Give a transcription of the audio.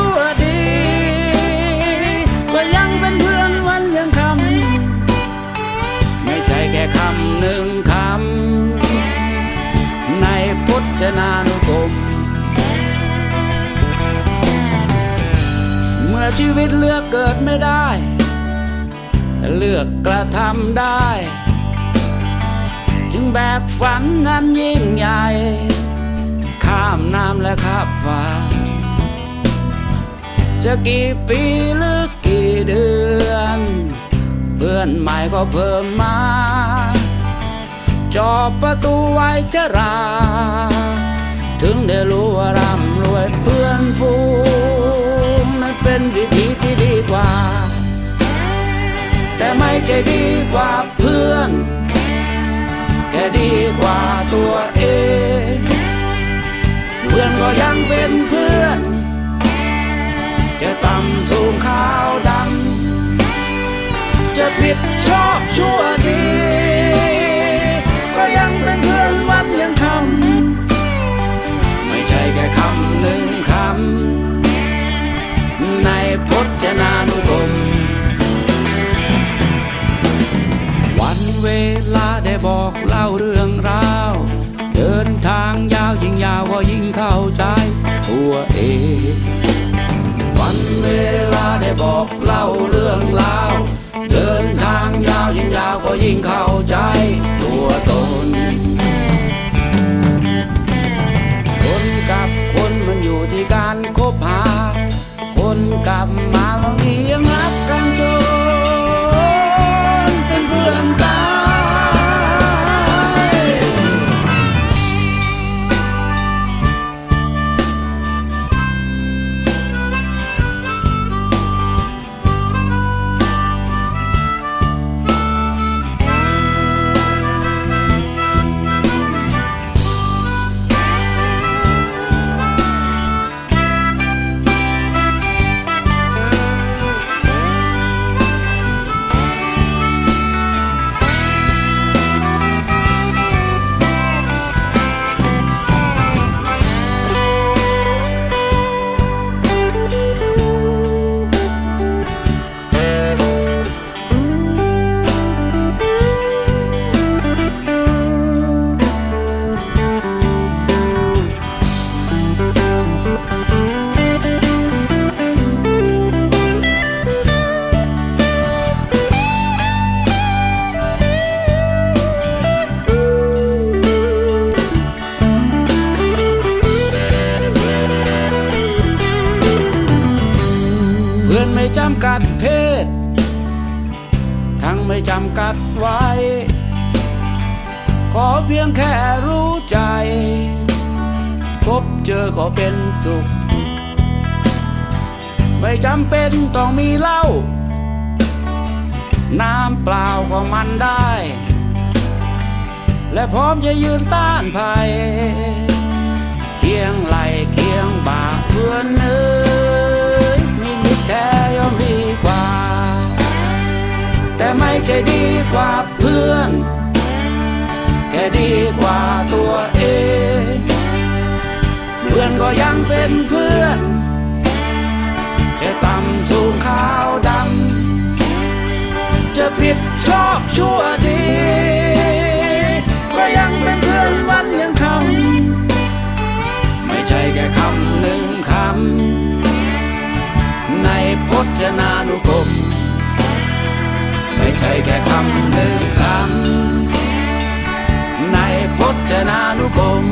ั่ว ชีวิตเลือกเกิดไม่ได้เลือกกระทำได้ จึงแบกฝันนั้นยิ่งใหญ่ ข้ามน้ำและข้ามฟ้า จะกี่ปีหรือกี่เดือน เพื่อนใหม่ก็เพิ่มมา จอบประตูไว้จะรา ถึงได้รู้ว่าร่ำรวยเพื่อนฟู ธีที่ดีกว่า แต่ไม่ใช่ดีกว่าเพื่อน แค่ดีกว่าตัวเอง เพื่อนก็ยังเป็นเพื่อน ลาได้บอกเล่าเรื่องราว เดินทางยาวยิ่งยาวก็ยิ่งเข้าใจตัวเองวันเวลาได้บอกเล่าเรื่องราว เดินทางยาวยิ่งยาวก็ยิ่งเข้าใจตัวตน คนกับคนมันอยู่ที่การคบหา คนกับมา นไม่จำกัดเพศ ทั้งไม่จำกัดไว้ ขอเพียงแค่รู้ใจ พบเจอก็เป็นสุข ไม่จำเป็นต้องมีเหล้า น้ำเปล่าก็มันได้ และพร้อมจะยืนต้านภัย เคียงไหลเคียงบ่าเพื่อนเอ้ ใช่ดีกว่าเพื่อน แค่ดีกว่าตัวเอง เพื่อนก็ยังเป็นเพื่อน จะต่ำสูงขาวดำ จะผิดชอบชั่วดีำหนึ่งคำในพจนานุกรม